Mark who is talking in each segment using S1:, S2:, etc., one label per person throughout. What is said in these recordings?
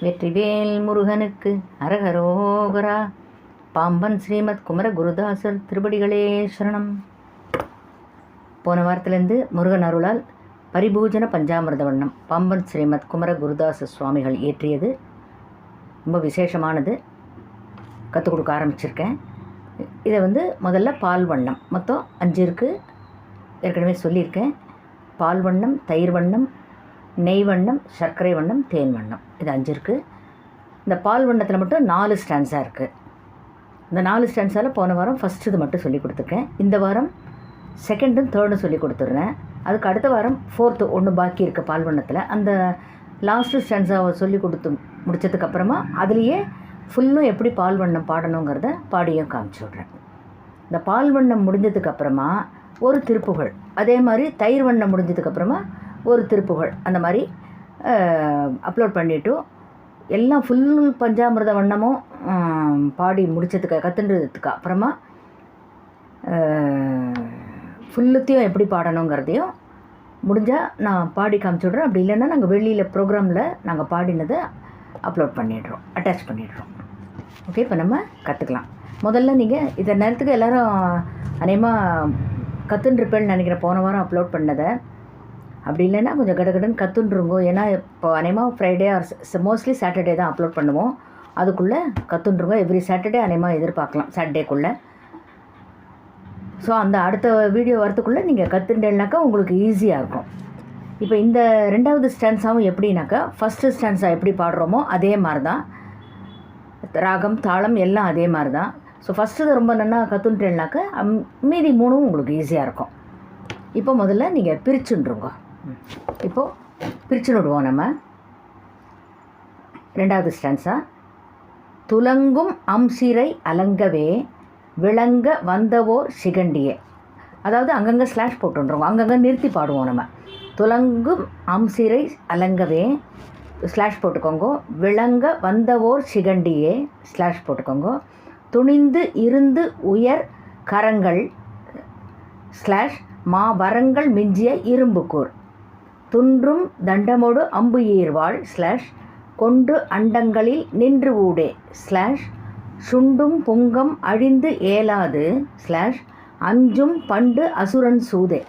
S1: வெற்றிவேல் முருகனுக்கு அரகரோகரா. பாம்பன் ஸ்ரீமத் குமர குருதாசர் திருபடிகளே சரணம். போன வாரத்திலேருந்து முருகன் அருளால் பரிபூஜன பஞ்சாமிரத வண்ணம் பாம்பன் ஸ்ரீமத் குமர குருதாச சுவாமிகள் இயற்றியது ரொம்ப விசேஷமானது. கற்றுக் கொடுக்க ஆரம்பிச்சிருக்கேன். இதை வந்து முதல்ல பால் வண்ணம். மொத்தம் அஞ்சு இருக்குது ஏற்கனவே சொல்லியிருக்கேன். பால் வண்ணம் தயிர் வண்ணம் நெய் வண்ணம் சர்க்கரை வண்ணம் தேன் வண்ணம். இது அஞ்சு இருக்குது இந்த பால் வண்ணத்தில் மட்டும் நாலு ஸ்டான்ஸாக இருக்குது இந்த நாலு ஸ்டான்ஸால் போன வாரம் ஃபஸ்ட்டு இது மட்டும் சொல்லி கொடுத்துருக்கேன். இந்த வாரம் செகண்டும் தேர்டும் சொல்லி கொடுத்துட்றேன். அதுக்கு அடுத்த வாரம் ஃபோர்த்து ஒன்று பாக்கி இருக்குது பால் வண்ணத்தில். அந்த லாஸ்ட்டு ஸ்டான்ஸாவை சொல்லி கொடுத்து முடிச்சதுக்கப்புறமா அதுலேயே ஃபுல்லும் எப்படி பால் வண்ணம் பாடணுங்கிறத பாடியும் காமிச்சு விட்றேன். இந்த பால் வண்ணம் முடிஞ்சதுக்கப்புறமா ஒரு திருப்புகழ் அதே மாதிரி தயிர் வண்ணம் முடிஞ்சதுக்கப்புறமா ஒரு திருப்புகழ் அந்த மாதிரி அப்லோட் பண்ணிவிட்டு எல்லாம் ஃபுல் பஞ்சாமிரத வண்ணமும் பாடி முடிச்சதுக்கு கற்றுன்றதுக்கு அப்புறமா ஃபுல்லுத்தையும் எப்படி பாடணுங்கிறதையும் முடிஞ்சால் நான் பாடி காமிச்சு விட்றேன். அப்படி இல்லைன்னா நாங்கள் வெளியில் ப்ரோக்ராமில் நாங்கள் பாடினதை அப்லோட் பண்ணிடுறோம். அட்டாச் பண்ணிடுறோம். ஓகே இப்போ நம்ம கற்றுக்கலாம் முதல்ல நீங்கள் இதை நேரத்துக்கு எல்லோரும் அநேகமாக கற்றுன்ருப்பேன்னு நினைக்கிறேன். போன வாரம் அப்லோட் பண்ணதை. அப்படி இல்லைன்னா கொஞ்சம் கடகடன்னு கற்றுன்ருங்கோ ஏன்னா இப்போ அநேகமாக ஃப்ரைடே ஆர் மோஸ்ட்லி சாட்டர்டே தான் அப்லோட் பண்ணுவோம். அதுக்குள்ளே கற்றுன்ருங்க எவ்ரி சாட்டர்டே அநேகமாக எதிர்பார்க்கலாம் சாட்டர்டேக்குள்ளே ஸோ அந்த அடுத்த வீடியோ வரத்துக்குள்ளே நீங்கள் கற்றுண்டேனாக்கா உங்களுக்கு ஈஸியாக இருக்கும். இப்போ இந்த ரெண்டாவது ஸ்டான்ஸாகவும் எப்படின்னாக்கா ஃபஸ்ட்டு ஸ்டான்ஸாக எப்படி பாடுறோமோ அதே மாதிரி தான் ராகம் தாளம் எல்லாம் அதே மாதிரி தான் ஸோ ஃபஸ்ட்டு ரொம்ப நல்லா கற்றுன்ட்டேன்னாக்கா மீதி மூணும் உங்களுக்கு ஈஸியாக இருக்கும். இப்போ முதல்ல நீங்கள் பிரிச்சுன்றுங்க. இப்போது பிரித்து விடுவோம் நம்ம. ரெண்டாவது ஸ்டான்ஸா துலங்கும் அம்சிரை அலங்கவே விளங்க வந்தவோர் சிகண்டியே. அதாவது அங்கங்கே ஸ்லாஷ் போட்டுருவோம். அங்கங்கே நிறுத்தி பாடுவோம் நம்ம. துலங்கும் அம்சிரை அலங்கவே ஸ்லாஷ் போட்டுக்கோங்க. விளங்க வந்தவோர் சிகண்டியே ஸ்லாஷ் போட்டுக்கோங்க. துணிந்து இருந்து உயர் கரங்கள் ஸ்லாஷ் மா வரங்கள் மிஞ்சிய இரும்புக்கூர். துன்றும் தண்டமோடு அம்பு ஈர்வாள் ஸ்லாஷ் கொண்டு அண்டங்களில் நின்று ஊடே ஸ்லாஷ் சுண்டும் புங்கம் அழிந்து ஏலாது ஸ்லாஷ் அஞ்சும் பண்டு அசுரன் சூதே.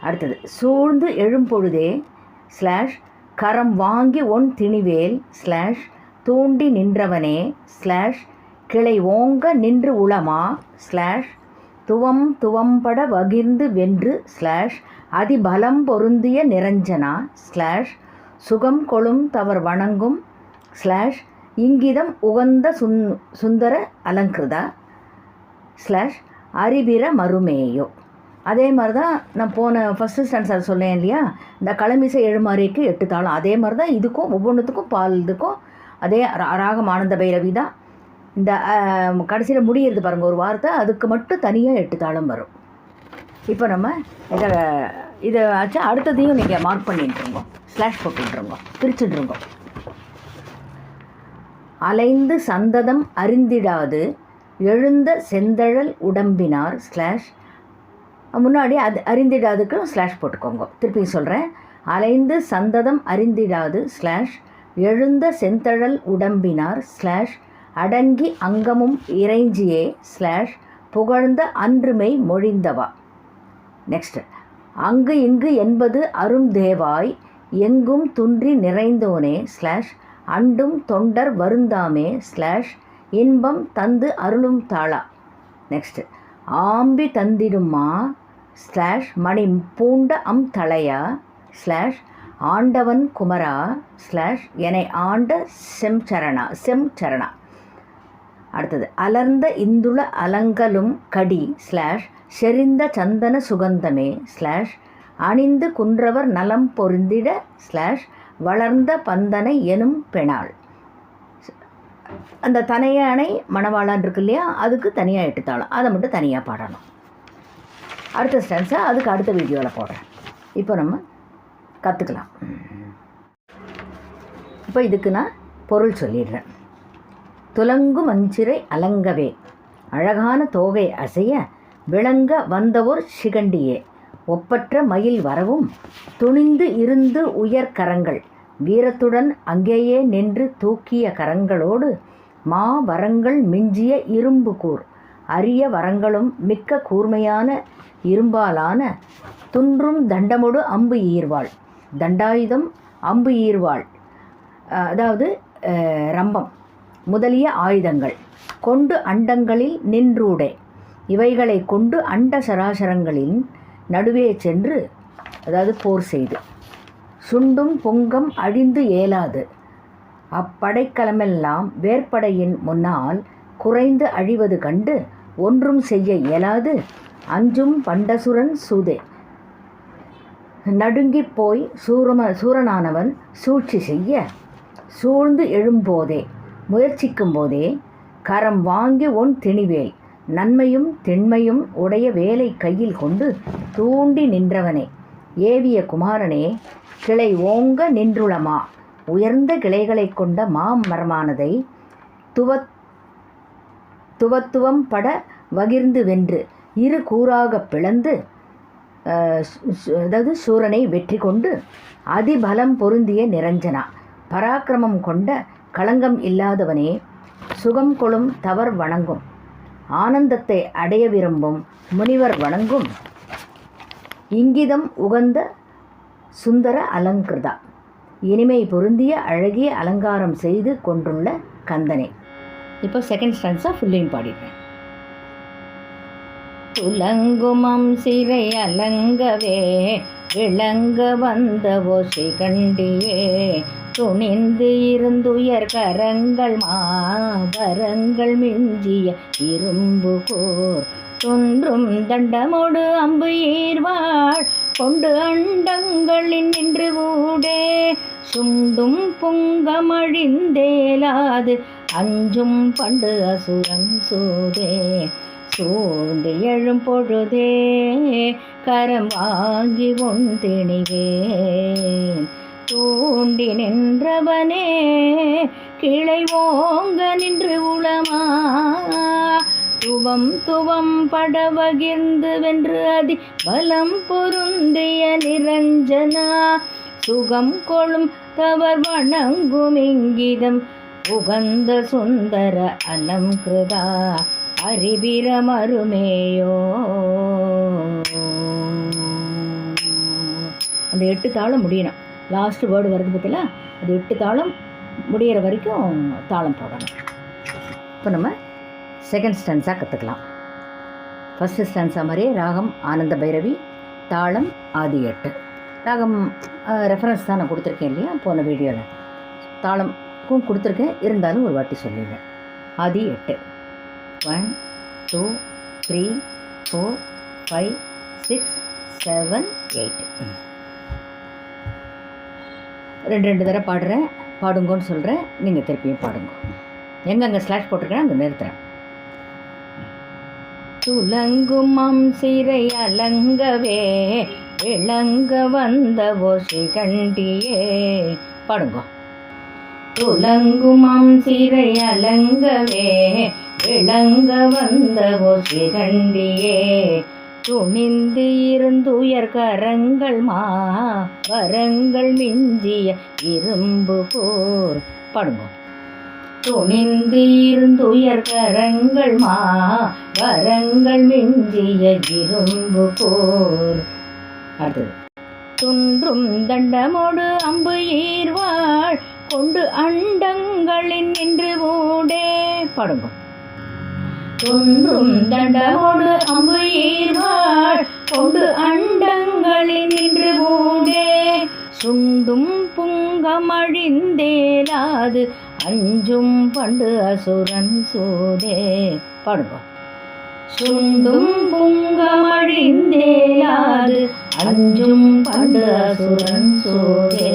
S1: அடுத்தது சூழ்ந்து எழும்பொழுதே ஸ்லாஷ் கரம் வாங்கி ஒன் திணிவேல் ஸ்லாஷ் தூண்டி நின்றவனே ஸ்லாஷ் கிளை ஓங்க நின்று உளமா ஸ்லாஷ் துவம் துவம்பட வகிர்ந்து வென்று ஸ்லாஷ் அதிபலம் பொருந்திய நிரஞ்சனா ஸ்லாஷ் சுகம் கொளும் தவர் வணங்கும் ஸ்லாஷ் இங்கிதம் உகந்த சுந் சுந்தர அலங்கிருதா ஸ்லாஷ் அறிபிர மறுமேயோ. அதே மாதிரி தான் நான் போன ஃபஸ்ட்டு ஸ்டான்ஸர் சொன்னேன் இல்லையா? இந்த களமிசை எழுமாறிக்கு எட்டு தாளம். அதே மாதிரி தான் இதுக்கும் ஒவ்வொன்றுத்துக்கும் பால் இதுக்கும். அதே ரா- ராகம் ஆனந்த பைரவி தான். இந்த கடைசியில் முடியிறது பாருங்கள் ஒரு வார்த்தை. அதுக்கு மட்டும் தனியாக எட்டு தாளம் வரும். இப்போ நம்ம இதை இதை ஆச்சு அடுத்ததையும் நீங்கள் மார்க் பண்ணிட்டுருங்க. ஸ்லாஷ் போட்டுருங்க பிரிச்சுட்ருங்க அலைந்து சந்ததம் அறிந்திடாது எழுந்த செந்தழல் உடம்பினார் ஸ்லாஷ் முன்னாடி அது அறிந்திடாதுக்கு ஸ்லாஷ் போட்டுக்கோங்க. திருப்பி சொல்கிறேன் அலைந்து சந்ததம் அறிந்திடாது ஸ்லாஷ் எழுந்த செந்தழல் உடம்பினார் ஸ்லாஷ் அடங்கி அங்கமும் இறைஞ்சியே ஸ்லாஷ் புகழ்ந்த அன்றுமை மொழிந்தவா. நெக்ஸ்ட் அங்கு இங்கு என்பது அருந்தேவாய் எங்கும் துன்றி நிறைந்தோனே ஸ்லாஷ் அண்டும் தொண்டர் வருந்தாமே ஸ்லாஷ் இன்பம் தந்து அருளும் தாளா. நெக்ஸ்ட் ஆம்பி தந்திடுமா ஸ்லாஷ் மணி பூண்ட அம் தலையா ஸ்லாஷ் ஆண்டவன் குமரா ஸ்லாஷ் என்னை ஆண்ட செம் சரணா செம் சரணா. அடுத்தது அலர்ந்த இந்துள அலங்கலும் கடி ஸ்லாஷ் செறிந்த சந்தன சுகந்தமே ஸ்லாஷ் அணிந்து குன்றவர் நலம் பொருந்திட ஸ்லாஷ் வளர்ந்த பந்தனை எனும் பெணாள். அந்த தனையானை மணவாளான் இருக்கு இல்லையா அதுக்கு தனியாக எடுத்தாலும் அதை மட்டும் தனியாக பாடணும். அடுத்த ஸ்டான்ஸை அதுக்கு அடுத்த வீடியோவில் போடுறேன். இப்போ நம்ம கற்றுக்கலாம் இப்போ இதுக்கு நான் பொருள் சொல்லிடுறேன். துலங்கு மஞ்சிரை அலங்கவே. அழகான தோகை அசைய விளங்க வந்தவோர் சிகண்டியே. ஒப்பற்ற மயில் வரவும் துணிந்து இருந்து உயர் கரங்கள். வீரத்துடன் அங்கேயே நின்று தூக்கிய கரங்களோடு மா வரங்கள் மிஞ்சிய இரும்பு கூர். அரிய வரங்களும் மிக்க கூர்மையான இரும்பாலான துன்றும் தண்டமொடு அம்பு ஈர்வாள். தண்டாயுதம் அம்பு ஈர்வாள். அதாவது ரம்பம் முதலிய ஆயுதங்கள். கொண்டு அண்டங்களில் நின்றூடே. இவைகளை கொண்டு அண்ட சராசரங்களின் நடுவே சென்று அதாவது போர் செய்து. சுண்டும் பொங்கம் அழிந்து ஏலாது. அப்படைக்கலமெல்லாம் வேற்படையின் முன்னால் குறைந்து அழிவது கண்டு ஒன்றும் செய்ய இயலாது. அஞ்சும் பண்டசுரன் சூதே. நடுங்கிப் போய் சூரம சூரனானவன் சூழ்ச்சி செய்ய சூழ்ந்து எழும்போதே முயற்சிக்கும் போதே கரம் வாங்கி ஒன் திணிவேல். நன்மையும் திண்மையும் உடைய வேலை கையில் கொண்டு தூண்டி நின்றவனே. ஏவிய குமாரனே கிளை ஓங்க நின்றுளமா? உயர்ந்த கிளைகளைக் கொண்ட மாமரமானதை துவத் துவத்துவம் பட வகிர்ந்து வென்று இரு கூறாகப் பிளந்து சு- அதாவது சூரனை வெற்றி கொண்டு அதிபலம் பொருந்திய நிரஞ்சனா. பராக்கிரமம் கொண்ட களங்கம் இல்லாதவனே சுகம் கொளும் தவர் வணங்கும். ஆனந்தத்தை அடைய விரும்பும் முனிவர் வணங்கும் இங்கிதம் உகந்த சுந்தர அலங்கிருதா. இனிமை பொருந்திய அழகிய அலங்காரம் செய்து கொண்டுள்ள கந்தனை. இப்போ செகண்ட் ஸ்டான்ஸாக ஃபுல்லையும் பாடிடுறேன். துலங்குமம் சிறை அலங்கவே விளங்க வந்த ஓசை கண்டியே துணிந்து இருந்துயர் கரங்கள் மாபரங்கள் மிஞ்சிய இரும்பு கோர். தொன்றும் தண்டமோடு அம்பு ஈர்வாள். கொண்டு அண்டங்களின் நின்று ஊடே. சுண்டும் பொங்கமழிந்தேலாது. அஞ்சும் பண்டு அசுரன் சூதே. சூழ்ந்து எழும் பொழுதே. கரம் வாங்கி உன் திணிவேன். தூண்டி நின்றவனே கிளை ஓங்க நின்று உளமா? துவம் துவம் படவகிர்ந்து வென்று அதி பலம் பொருந்திய நிரஞ்சனா. சுகம் கொளும் தவர் வணங்கும் இங்கிதம் உகந்த சுந்தர அலம் கிருதா. அறிபிரமருமேயோ அந்த எட்டு தாளம் முடியணும். லாஸ்ட் வேர்டு வருது பார்த்தீங்களா அது எட்டு தாளம் முடியிற வரைக்கும் தாளம் போடணும். இப்போ நம்ம செகண்ட் ஸ்டான்ஸாக கற்றுக்கலாம் ஃபஸ்ட்டு ஸ்டான்ஸாக மாதிரியே ராகம் ஆனந்த பைரவி தாளம் ஆதி எட்டு. ராகம் ரெஃபரன்ஸ் தான் நான் கொடுத்துருக்கேன் இல்லையா? போன வீடியோவில் தாளம்க்கும் கொடுத்துருக்கேன். இருந்தாலும் ஒரு வாட்டி சொல்லிடுவேன் ஆதி எட்டு. One two three four five six seven eight ரெண்டு ரெண்டு தடவை பாடுறேன். பாடுங்கன்னு சொல்கிறேன் நீங்கள் திருப்பியும் பாடுங்க. எங்கெங்கே ஸ்லாஷ் போட்டிருக்கேன் அங்கே நிறுத்துறேன். துலங்குமம் சிறை அலங்கவே விளங்க வந்த ஓசை கண்டியே. பாடுங்க. துலங்குமம் சிறை அலங்கவே விளங்க வந்த ஓசை கண்டியே துணிந்து இருந்துயர் கரங்கள் மா வரங்கள் மிஞ்சிய இரும்பு போர். பாடுங்க. துணிந்து இருந்துயர் கரங்கள் மா வரங்கள் மிஞ்சிய இரும்பு போர். அடுத்தது. துன்றும் தண்டமோடு அம்பு ஈர்வாள். கொண்டு அண்டங்களின் நின்று ஓடே. பாடுங்க. ஒன்றும் தண்டமோடு அம்பு ஈர்வாள் கொண்டு அண்டங்களில் நின்று ஊடே சுண்டும் புங்கமழிந்தேலாது அஞ்சும் பண்டு அசுரன் சோதே. பாடுவோம் சுண்டும் புங்கமழிந்தேலாது அஞ்சும் பண்டு அசுரன் சோதே.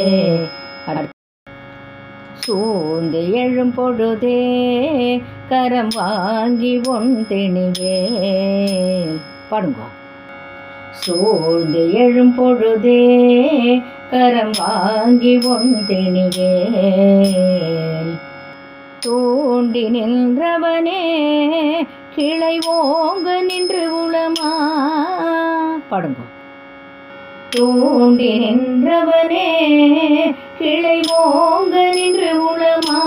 S1: சூழ்ந்து எழும் பொழுதே கரம் வாங்கி ஒன் திணிவேல் பாடுங்க. சூழ்ந்து எழும் பொழுதே கரம் வாங்கி ஒன் திணிவேல் தூண்டி நின்றவனே கிளை ஓங்க நின்று உளமா. பாடுங்க. தூண்டி நின்றவனே கிளை ஓங்க நின்று உளமா?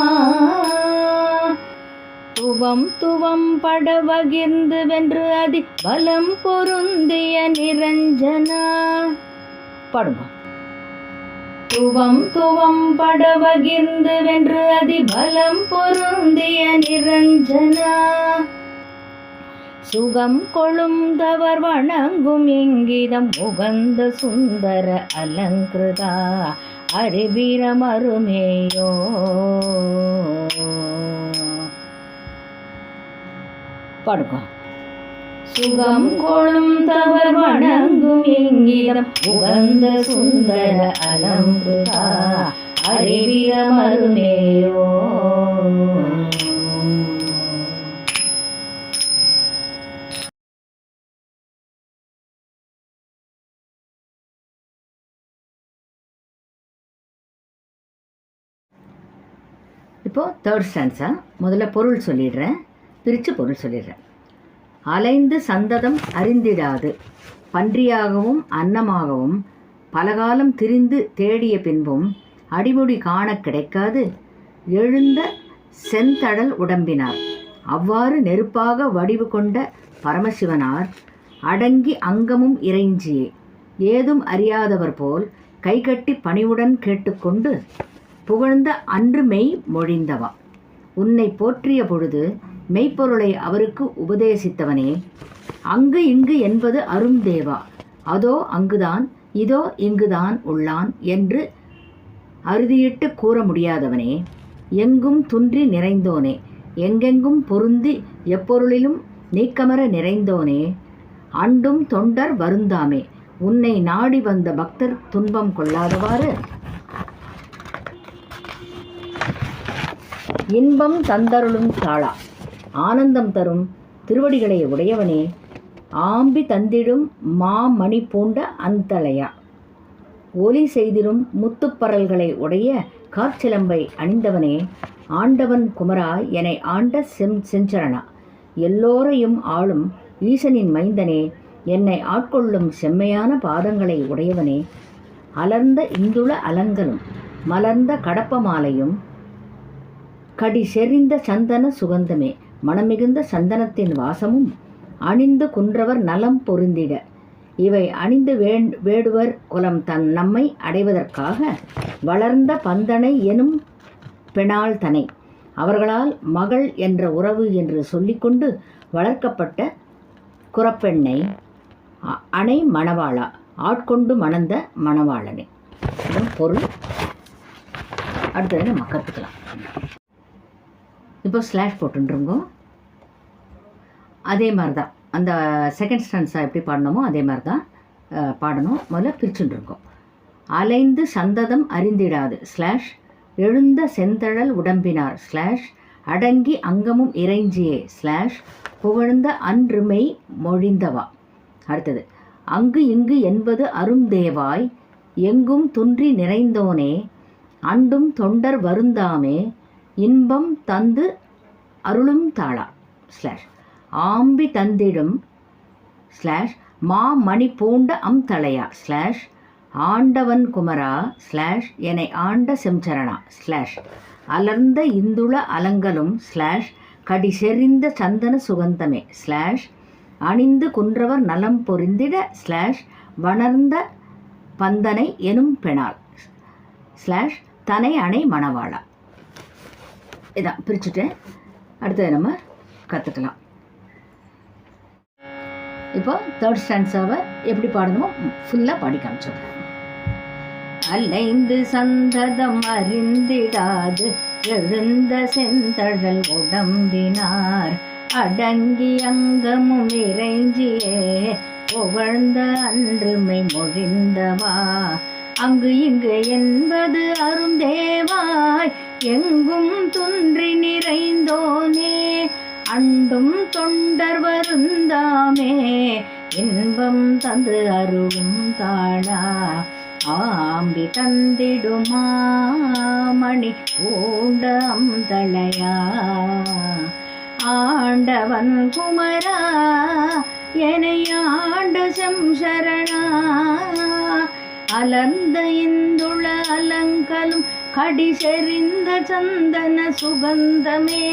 S1: துவம் துவம் பட வகிர்ந்து வென்று அதி பலம் பொருந்திய நிரஞ்சனா. பாடுங்க துவம் துவம் பட வகிர்ந்து வென்று அதி பலம் பொருந்திய நிரஞ்சனா. சுகம் கொழும் தவர் வணங்கும் இங்கிதம் உகந்த சுந்தர அலங்கிருதா? அறிவீரமருமேயோ. பாடுங்க. சுகம் கொழுந்தவர் வணங்கும் இங்கிதம் உகந்த சுந்தர அலங்கிருதா அறிவீரமருமேயோ. இப்போது தேர்ட் ஸ்டான்ஸா முதல்ல பொருள் சொல்லிடுறேன் பிரித்து பொருள் சொல்லிடுறேன். அலைந்து சந்ததம் அறிந்திடாது பன்றியாகவும் அன்னமாகவும் பலகாலம் திரிந்து தேடிய பின்பும் அடிமுடி காண கிடைக்காது எழுந்த செந்தடல் உடம்பினார். அவ்வாறு நெருப்பாக வடிவு கொண்ட பரமசிவனார் அடங்கி அங்கமும் இறைஞ்சியே ஏதும் அறியாதவர் போல் கைகட்டி பணிவுடன் கேட்டுக்கொண்டு புகழ்ந்த அன்று மெய் மொழிந்தவா. உன்னை போற்றிய பொழுது மெய்ப்பொருளை அவருக்கு உபதேசித்தவனே. அங்கு இங்கு என்பது அருந்தேவா அதோ அங்குதான் இதோ இங்குதான் உள்ளான் என்று அறுதியிட்டு கூற முடியாதவனே. எங்கும் துன்றி நிறைந்தோனே. எங்கெங்கும் பொருந்தி எப்பொருளிலும் நீக்கமர நிறைந்தோனே. அண்டும் தொண்டர் வருந்தாமே. உன்னை நாடி வந்த பக்தர் துன்பம் கொள்ளாதவாறு இன்பம் தந்தருளும் தாளா ஆனந்தம் தரும் திருவடிகளை உடையவனே ஆம்பி தந்திடும் மாமணி பூண்ட அந்தலையா. ஒலி செய்திடும் முத்துப்பரல்களை உடைய காற்சிலம்பை அணிந்தவனே ஆண்டவன் குமரா என ஆண்ட செம் செஞ்சரணா. எல்லோரையும் ஆளும் ஈசனின் மைந்தனே என்னை ஆட்கொள்ளும் செம்மையான பாதங்களை உடையவனே. அலர்ந்த இந்துள அலங்கலும் மலர்ந்த கடப்ப மாலையும் கடி செறிந்த சந்தன சுகந்தமே. மனமிகுந்த சந்தனத்தின் வாசமும் அணிந்து குன்றவர் நலம் பொருந்திட. இவை அணிந்து வேண் வேடுவர் குலம் தன் நம்மை அடைவதற்காக வளர்ந்த பந்தனை எனும் பெணால் தனை. அவர்களால் மகள் என்ற உறவு என்று சொல்லிக்கொண்டு வளர்க்கப்பட்ட குறப்பெண்ணை அணை மணவாளா. ஆட்கொண்டு மணந்த மணவாளனே. பொருள். அடுத்தது நம்ம கற்றுக்கலாம் இப்போ ஸ்லாஷ் போட்டுருங்கோ அதே மாதிரி தான் அந்த செகண்ட் ஸ்டான்ஸாக எப்படி பாடணுமோ அதே மாதிரி தான் பாடணும். முதல்ல பிரிச்சுட்டுருக்கோம் அலைந்து சந்ததம் அறிந்திடாது. ஸ்லாஷ் எழுந்த செந்தழல் உடம்பினார். ஸ்லாஷ் அடங்கி அங்கமும் இறைஞ்சியே. ஸ்லாஷ் புகழ்ந்த அன்றுமை மொழிந்தவா. அடுத்தது அங்கு இங்கு என்பது அருந்தேவாய் எங்கும் துன்றி நிறைந்தோனே. அண்டும் தொண்டர் வருந்தாமே. இன்பம் தந்து அருளும் தாளா ஸ்லாஷ் ஆம்பி தந்திடும் ஸ்லாஷ் மா மணி பூண்ட அம் தலையா ஸ்லாஷ் ஆண்டவன் குமரா ஸ்லாஷ் என்னை ஆண்ட செம்சரணா ஸ்லாஷ் அலர்ந்த இந்துள அலங்கலும் ஸ்லாஷ் கடி செறிந்த சந்தன சுகந்தமே ஸ்லாஷ் அணிந்து குன்றவர் நலம் பொருந்திட ஸ்லாஷ் வளர்ந்த பந்தனை எனும் பெணால் ஸ்லாஷ் தனை அணை மணவாளா. இதான் பிரிச்சுட்டேன் அடுத்தது நம்ம கற்றுக்கலாம் இப்போ தேர்ட் ஸ்டான்ஸாவை எப்படி பாடணுமோ ஃபுல்லாக பாடி காமிச்சிடுறேன். அலைந்து சந்ததம் அறிந்திடாது எழுந்த செந்தழல் உடம்பினார். அடங்கி அங்கமும் இறைஞ்சியே புகழ்ந்த அன்றுமை மொழிந்தவா. அங்கு இங்கு என்பது அருந்தேவாய் எங்கும் துன்றி நிறைந்தோனே. அண்டும் தொண்டர் வருந்தாமே இன்பம் தந்து அருளும் தாழா ஆம்பி தந்திடுமா மணி பூண்டம் தலையா ஆண்டவன் குமரா என ஆண்ட செம் சரணா. அலர்ந்த இந்துள அலங்கலும் கடி செறிந்த சந்தன சுகந்தமே.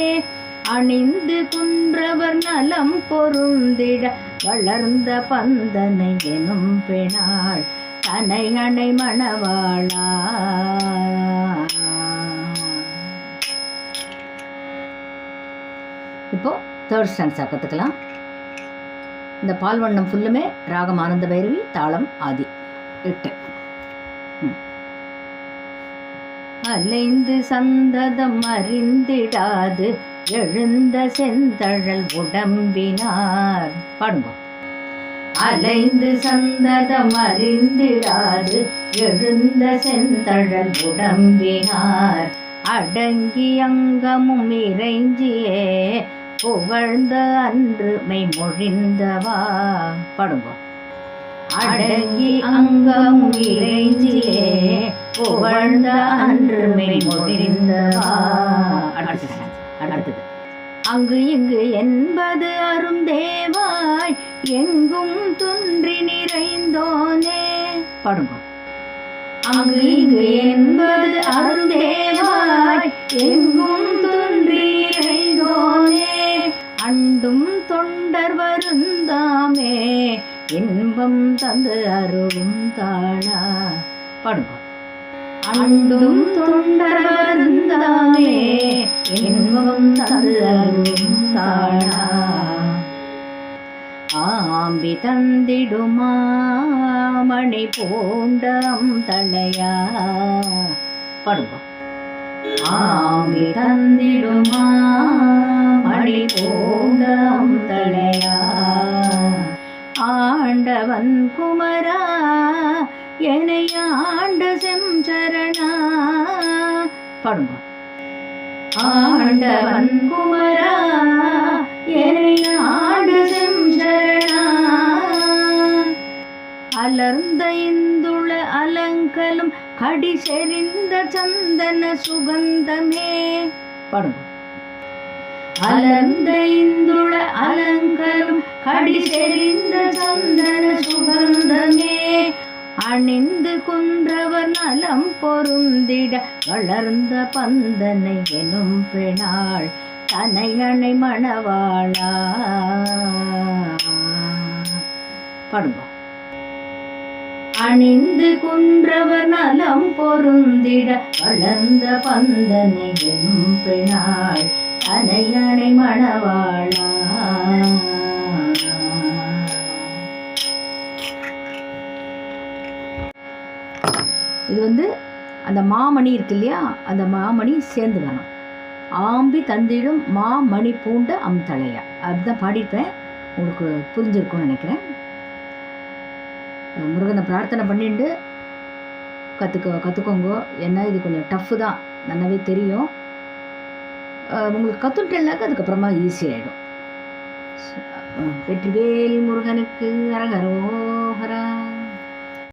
S1: அணிந்து குன்றவர் நலம் பொருந்திட வளர்ந்த பந்தனை எனும் பெணாள் தனை அணை மணவாளா. இப்போ தேர்ட் ஸ்டான்ஸா கற்றுக்கலாம் இந்த பால்வண்ணம் ஃபுல்லுமே ராகம் ஆனந்த பைரவி தாளம் ஆதி எட்டு. அலைந்து சந்ததம் அறிந்திடாது எழுந்த செந்தழல் உடம்பினார். பாடுங்க. அலைந்து சந்ததம் அறிந்திடாது எழுந்த செந்தழல் உடம்பினார். அடங்கி அங்கமும் இறைஞ்சியே புகழ்ந்த அன்று மெய் மொழிந்தவா. பாடுங்க. அடங்கி அங்கம் இறைஞ்சிலே புகழ்ந்த அன்று மெய் அடுத்தது. அங்கு இங்கு என்பது அருந்தேவாய் எங்கும் துன்றி நிறைந்தோனே. படுங்க. அங்கு இங்கு என்பது அருந்தேவாய் எங்கும் துன்றி நிறைந்தோனே. அண்டும் தொண்டர் வருந்தாமே இன்பம் தந்து அருளும் தாளா பாடுங்க. அண்டும் தொண்டர் வருந்தாமே இன்பம் தந்து அருளும் தாளா ஆம்பி தந்திடுமா? மணி பூண்டம் தலையா பாடுங்க. ஆம்பி தந்திடுமா? மணி பூண்டம் தலையா ஆண்டவன் குமரா என்னை ஆண்ட செஞ்சரணா. பாடுங்க. ஆண்டவன் குமரா என்னை ஆண்ட செஞ்சரணா. அலர்ந்த இந்துள அலங்கலும் கடி செறிந்த சந்தன சுகந்தமே. பாடுங்க. அலர்ந்த இந்துள அலங்கலும் கடி செறிந்த சந்தன சுகந்தமே. அணிந்து குன்றவர் நலம் பொருந்திட வளர்ந்த பந்தனை எனும் பெணாள் தனையணை மணவாளா. பாடுங்க. அணிந்து குன்றவர் நலம் பொருந்திட வளர்ந்த பந்தனை எனும் பெணாள் தனையணை மணவாளா. இது வந்து அந்த மாமணி இருக்கு இல்லையா? அந்த மாமணி சேர்ந்து வரணும் ஆம்பி தந்திடும் மாமணி பூண்ட அம்தலையா. அப்படிதான் பாடியிருப்பேன். உங்களுக்கு புரிஞ்சிருக்கும்னு நினைக்கிறேன். முருகனை பிரார்த்தனை பண்ணிட்டு கற்றுக்க கற்றுக்கோங்க ஏன்னா இது கொஞ்சம் டஃப்பு தான். நல்லாவே தெரியும். உங்களுக்கு கற்றுட்டேன்னாக்க அதுக்கப்புறமா ஈஸியாகிடும் வெற்றிவேல் முருகனுக்கு அரகரோ